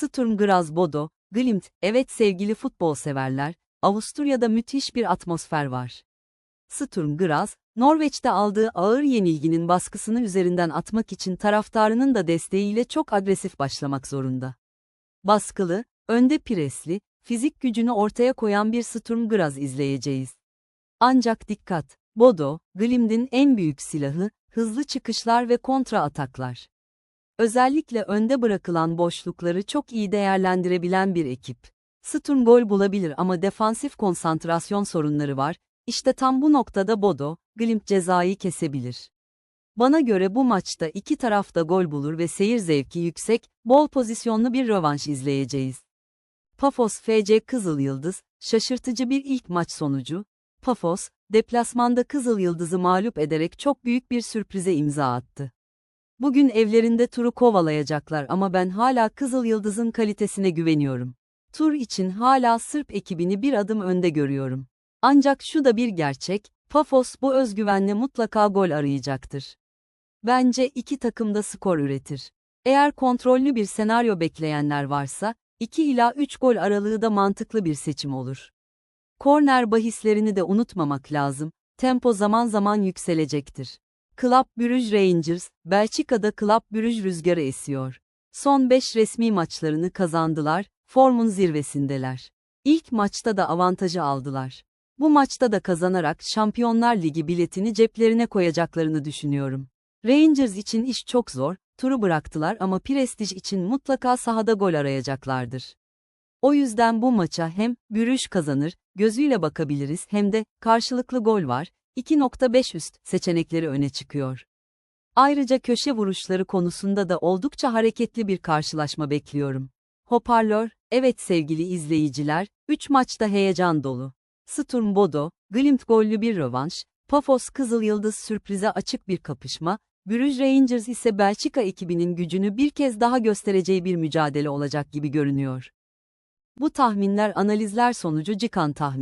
Sturm Graz Bodo, Glimt, evet sevgili futbol severler, Avusturya'da müthiş bir atmosfer var. Sturm Graz, Norveç'te aldığı ağır yenilginin baskısını üzerinden atmak için taraftarının da desteğiyle çok agresif başlamak zorunda. Baskılı, önde presli, fizik gücünü ortaya koyan bir Sturm Graz izleyeceğiz. Ancak dikkat, Bodo, Glimt'in en büyük silahı, hızlı çıkışlar ve kontra ataklar. Özellikle önde bırakılan boşlukları çok iyi değerlendirebilen bir ekip. Sturm gol bulabilir ama defansif konsantrasyon sorunları var, işte tam bu noktada Bodo, Glimt cezayı kesebilir. Bana göre bu maçta iki taraf da gol bulur ve seyir zevki yüksek, bol pozisyonlu bir rövanş izleyeceğiz. Pafos FC Kızıl Yıldız, şaşırtıcı bir ilk maç sonucu. Pafos, deplasmanda Kızıl Yıldız'ı mağlup ederek çok büyük bir sürprize imza attı. Bugün evlerinde turu kovalayacaklar ama ben hala Kızıl Yıldız'ın kalitesine güveniyorum. Tur için hala Sırp ekibini bir adım önde görüyorum. Ancak şu da bir gerçek, Pafos bu özgüvenle mutlaka gol arayacaktır. Bence iki takım da skor üretir. Eğer kontrollü bir senaryo bekleyenler varsa, 2 ila 3 gol aralığı da mantıklı bir seçim olur. Korner bahislerini de unutmamak lazım, tempo zaman zaman yükselecektir. Club Brugge Rangers, Belçika'da Club Brugge rüzgarı esiyor. Son 5 resmi maçlarını kazandılar, formun zirvesindeler. İlk maçta da avantajı aldılar. Bu maçta da kazanarak Şampiyonlar Ligi biletini ceplerine koyacaklarını düşünüyorum. Rangers için iş çok zor, turu bıraktılar ama prestij için mutlaka sahada gol arayacaklardır. O yüzden bu maça hem Brugge kazanır gözüyle bakabiliriz hem de karşılıklı gol var, 2.5 üst seçenekleri öne çıkıyor. Ayrıca köşe vuruşları konusunda da oldukça hareketli bir karşılaşma bekliyorum. Hoparlör, evet sevgili izleyiciler, 3 maçta heyecan dolu. Sturm Bodo, Glimt gollü bir rövanş, Pafos Kızıl Yıldız sürprize açık bir kapışma, Bruges Rangers ise Belçika ekibinin gücünü bir kez daha göstereceği bir mücadele olacak gibi görünüyor. Bu tahminler analizler sonucu çıkan tahmin.